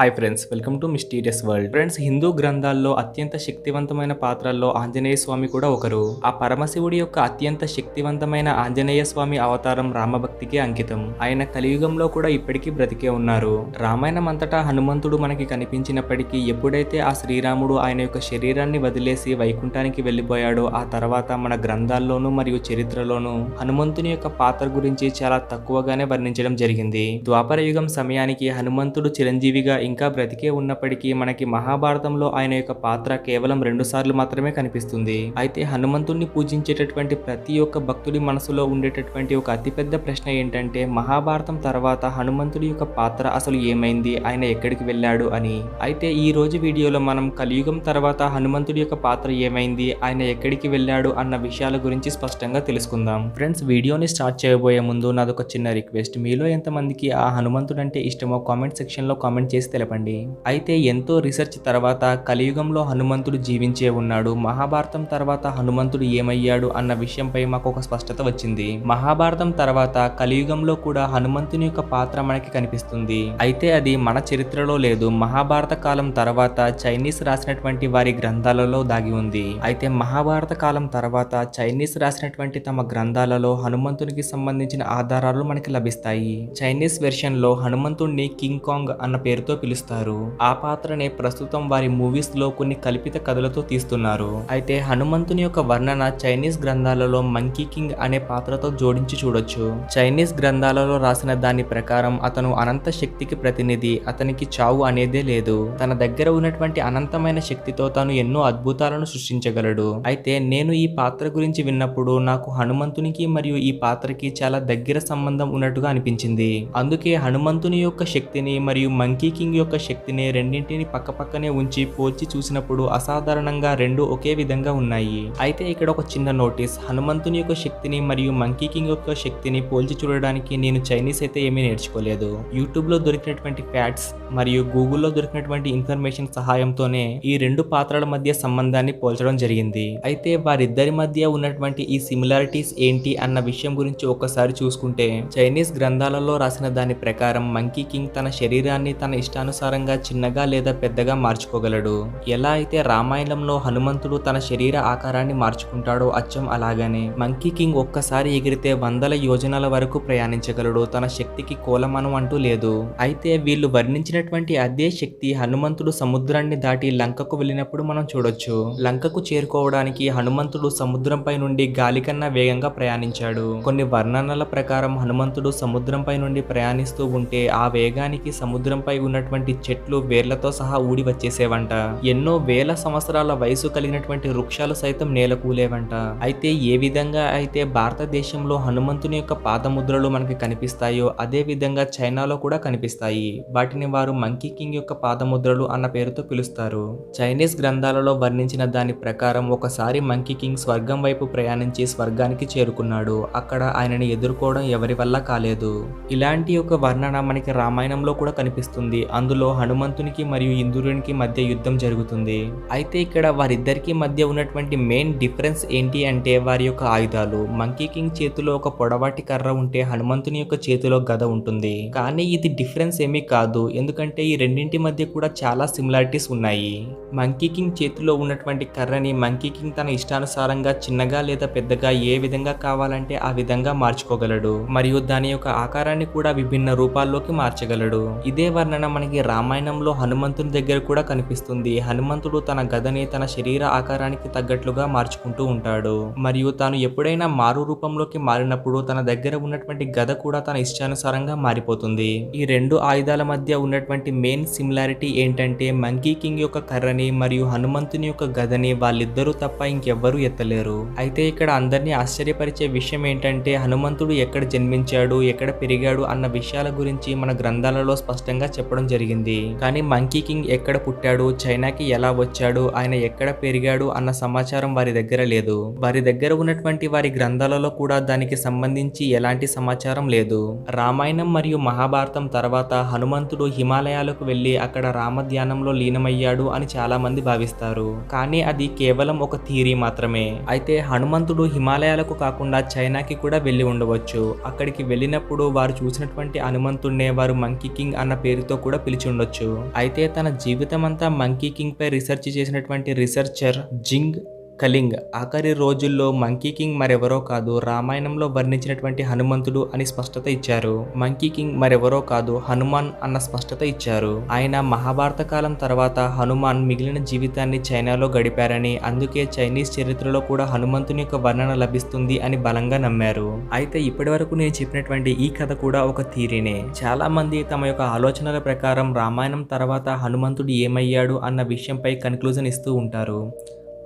Hi friends welcome to mysterious world friends Hindu గ్రంథాల్లో అత్యంత శక్తివంతమైన పాత్రల్లో ఆంజనేయ స్వామి కూడా ఒకరు. ఆ పరమశివుడి యొక్క అత్యంత శక్తివంతమైన ఆంజనేయ స్వామి అవతారం రామభక్తికి అంకితం. ఆయన కలియుగంలో కూడా ఇప్పటికీ బ్రతికే ఉన్నారు. రామాయణం అంతటా హనుమంతుడు మనకి కనిపించినప్పటికీ ఎప్పుడైతే ఆ శ్రీరాముడు ఆయన యొక్క శరీరాన్ని వదిలేసి వైకుంఠానికి వెళ్ళిపోయాడో ఆ తర్వాత మన గ్రంథాల్లోనూ మరియు చరిత్రలోనూ హనుమంతుని యొక్క పాత్ర గురించి చాలా తక్కువగానే వర్ణించడం జరిగింది. ద్వాపర యుగం సమయానికి హనుమంతుడు చిరంజీవిగా ఇంకా బ్రతికే ఉన్నప్పటికీ మనకి మహాభారతంలో ఆయన యొక్క పాత్ర కేవలం రెండు సార్లు మాత్రమే కనిపిస్తుంది. అయితే హనుమంతుడిని పూజించేటటువంటి ప్రతి ఒక్క భక్తుడి మనసులో ఉండేటటువంటి ఒక అతిపెద్ద ప్రశ్న ఏంటంటే మహాభారతం తర్వాత హనుమంతుడి యొక్క పాత్ర అసలు ఏమైంది? ఆయన ఎక్కడికి వెళ్ళాడు అని. అయితే ఈ రోజు వీడియోలో మనం కలియుగం తర్వాత హనుమంతుడి యొక్క పాత్ర ఏమైంది? ఆయన ఎక్కడికి వెళ్ళాడు అన్న విషయాల గురించి స్పష్టంగా తెలుసుకుందాం. ఫ్రెండ్స్ వీడియోని స్టార్ట్ చేయబోయే ముందు నాదొక చిన్న రిక్వెస్ట్. మీలో ఎంతమందికి ఆ హనుమంతుడు అంటే ఇష్టమో కామెంట్ సెక్షన్లో కామెంట్ చేసి తెలపండి. అయితే ఎంతో రీసెర్చ్ తర్వాత కలియుగంలో హనుమంతుడు జీవించే ఉన్నాడు. మహాభారతం తర్వాత హనుమంతుడు ఏమయ్యాడు అన్న విషయంపై మాకు ఒక స్పష్టత వచ్చింది. మహాభారతం తర్వాత కలియుగంలో కూడా హనుమంతుని యొక్క పాత్ర మనకి కనిపిస్తుంది. అయితే అది మన చరిత్రలో లేదు. మహాభారత కాలం తర్వాత చైనీస్ రాసినటువంటి వారి గ్రంథాలలో దాగి ఉంది. అయితే మహాభారత కాలం తర్వాత చైనీస్ రాసినటువంటి తమ గ్రంథాలలో హనుమంతునికి సంబంధించిన ఆధారాలు మనకి లభిస్తాయి. చైనీస్ వెర్షన్లో హనుమంతుడిని కింగ్ కాంగ్ అన్న పేరుతో పిలుస్తారు. ఆ పాత్రనే ప్రస్తుతం వారి మూవీస్లో కొన్ని కల్పిత కథలతో తీస్తున్నారు. అయితే హనుమంతుని యొక్క వర్ణన చైనీస్ గ్రంథాలలో మంకీ కింగ్ అనే పాత్రతో జోడించి చూడొచ్చు. చైనీస్ గ్రంథాలలో రాసిన దాని ప్రకారం అతను అనంత శక్తికి ప్రతినిధి అతనికి చావు అనేదే లేదు. తన దగ్గర ఉన్నటువంటి అనంతమైన శక్తితో తాను ఎన్నో అద్భుతాలను సృష్టించగలడు. అయితే నేను ఈ పాత్ర గురించి విన్నప్పుడు నాకు హనుమంతునికి మరియు ఈ పాత్రకి చాలా దగ్గర సంబంధం ఉన్నట్టుగా అనిపించింది. అందుకే హనుమంతుని యొక్క శక్తిని మరియు మంకీ కింగ్ యొక్క శక్తిని రెండింటిని పక్కపక్కనే ఉంచి పోల్చి చూసినప్పుడు అసాధారణంగా రెండు ఒకే విధంగా ఉన్నాయి. అయితే ఇక్కడ ఒక చిన్న నోటీస్. హనుమంతుని యొక్క శక్తిని మరియు మంకీ కింగ్ యొక్క శక్తిని పోల్చి చూడడానికి నేను చైనీస్ అయితే ఏమీ నేర్చుకోలేదు. యూట్యూబ్లో దొరికినటువంటి ఫ్యాట్స్ మరియు గూగుల్లో దొరికినటువంటి ఇన్ఫర్మేషన్ సహాయంతోనే ఈ రెండు పాత్రల మధ్య సంబంధాన్ని పోల్చడం జరిగింది. అయితే వారిద్దరి మధ్య ఉన్నటువంటి ఈ సిమిలారిటీస్ ఏంటి అన్న విషయం గురించి ఒక్కసారి చూసుకుంటే చైనీస్ గ్రంథాలలో రాసిన దాని ప్రకారం మంకీ కింగ్ తన శరీరాన్ని తన ఇష్ట ఇష్టానుసారంగా చిన్నగా లేదా పెద్దగా మార్చుకోగలడు. ఎలా అయితే రామాయణంలో హనుమంతుడు తన శరీర ఆకారాన్ని మార్చుకుంటాడో అచ్చం అలాగనే మంకీ కింగ్ ఒక్కసారి ఎగిరితే వందల యోజనాల వరకు ప్రయాణించగలడు. తన శక్తికి కోలమనం అంటూ లేదు. అయితే వీళ్ళు వర్ణించినటువంటి అదే శక్తి హనుమంతుడు సముద్రాన్ని దాటి లంకకు వెళ్ళినప్పుడు మనం చూడొచ్చు. లంకకు చేరుకోవడానికి హనుమంతుడు సముద్రంపై నుండి గాలి కన్నా వేగంగా ప్రయాణించాడు. కొన్ని వర్ణనల ప్రకారం హనుమంతుడు సముద్రంపై నుండి ప్రయాణిస్తూ ఉంటే ఆ వేగానికి సముద్రంపై ఉన్నటువంటి చెట్లు వేర్లతో సహా ఊడి వచ్చేసేవంట. ఎన్నో వేల సంవత్సరాల వయసు కలిగినటువంటి వృక్షాలు సైతం నేల కూలేవంట అయితే ఏ విధంగా అయితే భారతదేశంలో హనుమంతుని యొక్క పాదముద్రలు మనకి కనిపిస్తాయో అదే విధంగా చైనాలో కూడా కనిపిస్తాయి. వాటిని వారు మంకీ కింగ్ యొక్క పాదముద్రలు అన్న పేరుతో పిలుస్తారు. చైనీస్ గ్రంథాలలో వర్ణించిన దాని ప్రకారం ఒకసారి మంకీ కింగ్ స్వర్గం వైపు ప్రయాణించి స్వర్గానికి చేరుకున్నాడు. అక్కడ ఆయనని ఎదుర్కోవడం ఎవరి వల్ల కాలేదు. ఇలాంటి ఒక వర్ణన మనకి రామాయణంలో కూడా కనిపిస్తుంది. అందులో హనుమంతునికి మరియు ఇంద్రునికి మధ్య యుద్ధం జరుగుతుంది. అయితే ఇక్కడ వారిద్దరికి మధ్య ఉన్నటువంటి మెయిన్ డిఫరెన్స్ ఏంటి అంటే వారి యొక్క ఆయుధాలు. మంకీ కింగ్ చేతిలో ఒక పొడవాటి కర్ర ఉంటే హనుమంతుని యొక్క చేతిలో గద ఉంటుంది. కానీ ఇది డిఫరెన్స్ ఏమీ కాదు. ఎందుకంటే ఈ రెండింటి మధ్య కూడా చాలా సిమిలారిటీస్ ఉన్నాయి. మంకీ కింగ్ చేతిలో ఉన్నటువంటి కర్రని మంకీ కింగ్ తన ఇష్టానుసారంగా చిన్నగా లేదా పెద్దగా ఏ విధంగా కావాలంటే ఆ విధంగా మార్చుకోగలడు. మరియు దాని యొక్క ఆకారాన్ని కూడా విభిన్న రూపాల్లోకి మార్చగలడు. ఇదే వర్ణన మనకి రామాయణంలో హనుమంతుని దగ్గర కూడా కనిపిస్తుంది. హనుమంతుడు తన గదని తన శరీర ఆకారానికి తగ్గట్లుగా మార్చుకుంటూ ఉంటాడు. మరియు తాను ఎప్పుడైనా మారు రూపంలోకి మారినప్పుడు తన దగ్గర ఉన్నటువంటి గద కూడా తన ఇష్టానుసారంగా మారిపోతుంది. ఈ రెండు ఆయుధాల మధ్య ఉన్నటువంటి మెయిన్ సిమిలారిటీ ఏంటంటే మంకీ కింగ్ యొక్క కర్రని మరియు హనుమంతుని యొక్క గదని వాళ్ళిద్దరూ తప్ప ఇంకెవ్వరూ ఎత్తలేరు. అయితే ఇక్కడ అందరినీ ఆశ్చర్యపరిచే విషయం ఏంటంటే హనుమంతుడు ఎక్కడ జన్మించాడు ఎక్కడ పెరిగాడు అన్న విషయాల గురించి మన గ్రంథాలలో స్పష్టంగా చెప్పడం జరిగింది జరిగింది. కానీ మంకీ కింగ్ ఎక్కడ పుట్టాడు చైనాకి ఎలా వచ్చాడు ఆయన ఎక్కడ పెరిగాడు అన్న సమాచారం వారి దగ్గర లేదు. వారి దగ్గర ఉన్నటువంటి వారి గ్రంథాలలో కూడా దానికి సంబంధించి ఎలాంటి సమాచారం లేదు. రామాయణం మరియు మహాభారతం తర్వాత హనుమంతుడు హిమాలయాలకు వెళ్ళి అక్కడ రామధ్యానంలో లీనమయ్యాడు అని చాలా మంది భావిస్తారు. కానీ అది కేవలం ఒక థీరీ మాత్రమే. అయితే హనుమంతుడు హిమాలయాలకు కాకుండా చైనాకి కూడా వెళ్ళి ఉండవచ్చు. అక్కడికి వెళ్ళినప్పుడు వారు చూసినటువంటి హనుమంతుడినే వారు మంకీ కింగ్ అన్న పేరుతో కూడా పిలిచి ఉండొచ్చు. అయితే తన జీవితం అంతా మంకీ కింగ్ పై రీసెర్చ్ చేసినటువంటి రీసెర్చర్ జింగ్ కళింగ్. ఆఖరి రోజుల్లో మంకీ కింగ్ మరెవరో కాదు రామాయణంలో వర్ణించినటువంటి హనుమంతుడు అని స్పష్టత ఇచ్చారు. మంకీ కింగ్ మరెవరో కాదు హనుమాన్ అన్న స్పష్టత ఇచ్చారు. ఆయన మహాభారత కాలం తర్వాత హనుమాన్ మిగిలిన జీవితాన్ని చైనాలో గడిపారని అందుకే చైనీస్ చరిత్రలో కూడా హనుమంతుని యొక్క వర్ణన లభిస్తుంది అని బలంగా నమ్మారు. అయితే ఇప్పటి వరకు నేను చెప్పినటువంటి ఈ కథ కూడా ఒక థీరీనే. చాలా మంది తమ యొక్క ఆలోచనల ప్రకారం రామాయణం తర్వాత హనుమంతుడు ఏమయ్యాడు అన్న విషయంపై కన్క్లూజన్ ఇస్తూ ఉంటారు.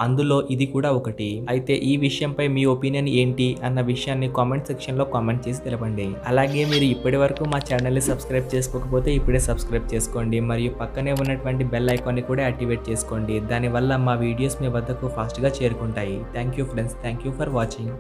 అందులో ఇది కూడా ఒకటి. అయితే ఈ విషయంపై మీ ఒపీనియన్ ఏంటి అన్న విషయాన్ని కామెంట్ సెక్షన్లో కామెంట్ చేసి తెలపండి. అలాగే మీరు ఇప్పటి వరకు మా ఛానల్ని సబ్స్క్రైబ్ చేసుకోకపోతే ఇప్పుడే సబ్స్క్రైబ్ చేసుకోండి. మరియు పక్కనే ఉన్నటువంటి బెల్ ఐకాన్ని కూడా యాక్టివేట్ చేసుకోండి. దానివల్ల మా వీడియోస్ మీ వద్దకు ఫాస్ట్గా చేరుకుంటాయి. Thank you friends. Thank you for watching.